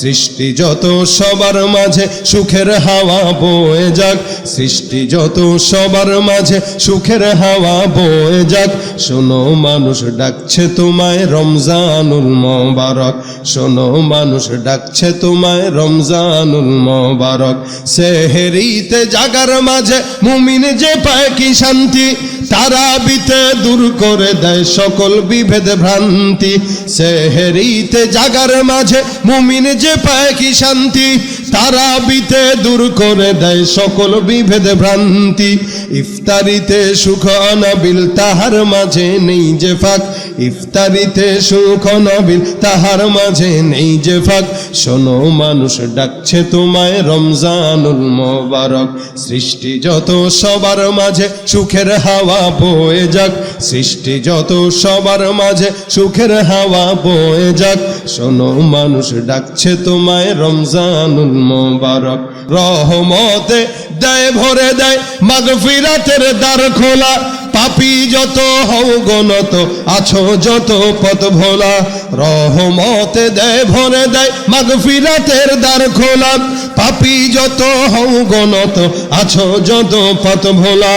সৃষ্টি যত সবার মাঝে সুখের হাওয়া বয়ে যাক, সৃষ্টি যত সবার মাঝে সুখের হাওয়া বয়ে যাক। শোনো, মানুষ ডাকছে তোমায় রমজানুল মোবারক। শোনো, মানুষ ডাকছে তোমায় রমজানুল মোবারক। সেহেরিতে জাগার মাঝে মুমিন যে পায় কি শান্তি? তারা বিতে দূর করে দেয় সকল বিভেদ ভ্রান্তি। সেহেরিতে জাগার মাঝে মুমিন যে পায় কি শান্তি। তারা বিতে দূর করে দেয় সকল বিভেদ ভ্রান্তি। ইফতারিতে সুখ অনাবিল, তাহার মাঝে নেই যে ফাঁক। ইফতারিতে সুখ অনাবিল, তাহার মাঝে নেই যে ফাঁক। শোনো, মানুষ ডাকছে তোমায় রমজানুল মোবারক। সৃষ্টি যত সবার মাঝে, সুখের হাওয়া বয়ে যাক। সৃষ্টি যত সবার মাঝে সুখের হাওয়া বয়ে যাক। শোনো, মানুষ ডাকছে তোমায় রমজান মোবারক। রহমতে দেয়, ভরে দেয়, মাগফিরাতের দ্বার খোলা। পাপি যত হও গণত, আছো যত পথ ভোলা। রহমতে দেয়, ভরে দেয়, মাগফিরাতের দ্বার খোলা। পাপি যত হও গণত, আছো যত পথ ভোলা।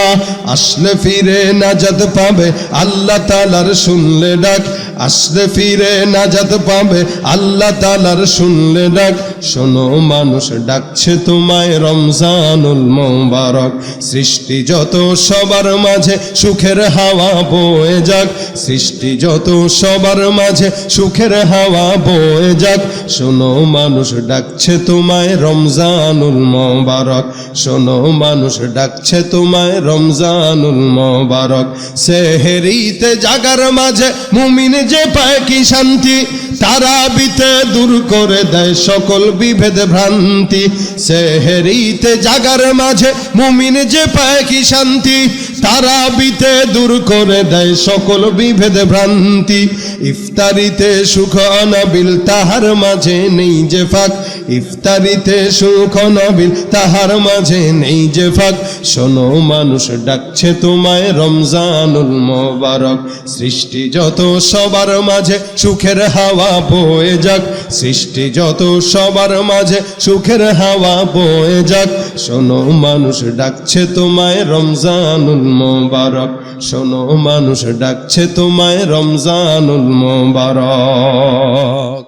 আসলে ফিরে নাজাত পাবে, আল্লাহ তালার শুনলে ডাক। আসলে ফিরে নাজাত পাবে, আল্লাহ তালার শুনলে ডাক। শোনো, মানুষ ডাকছে তোমায় রমজানুল মোবারক। সৃষ্টি যত সবার মাঝে সুখের হাওয়া বয়ে যাক। সৃষ্টি যত সবার মাঝে সুখের হাওয়া বয়ে যাক। শোনো, মানুষ ডাকছে তোমায় রমজানুল মোবারক। শোনো, মানুষ ডাকছে তোমায় রমজানুল মোবারক। সেহেরিতে জাগার মাঝে মুমিন যে পায় কি শান্তি, তারা বিতে দূর করে দেয় সকল বিভেদ ভ্রান্তি। সেহেরিতে জাগার মাঝে মুমিন যে পায় কি শান্তি, তারা বিতে দূর করে দেয় সকল বিভেদ ভ্রান্তি। ইফতারিতে সুখ অনাবিল তাহার মাঝে নেই যে ফাঁক ইফতারিতে সুখ অনাবিল তাহার মাঝে নেই যে ফাঁক। শোনো, মানুষ ডাকছে তোমায় রমজানুল মোবারক। সৃষ্টি যত সবার মাঝে, সুখের হাওয়া বয়ে যাক। সৃষ্টি যত সবার মাঝে, সুখের হাওয়া বয়ে যাক। শোনো, মানুষ ডাকছে তোমায় রমজানুল মোবারক। শোনো, মানুষ ডাকছে তোমায় রমজানুল মোবারক।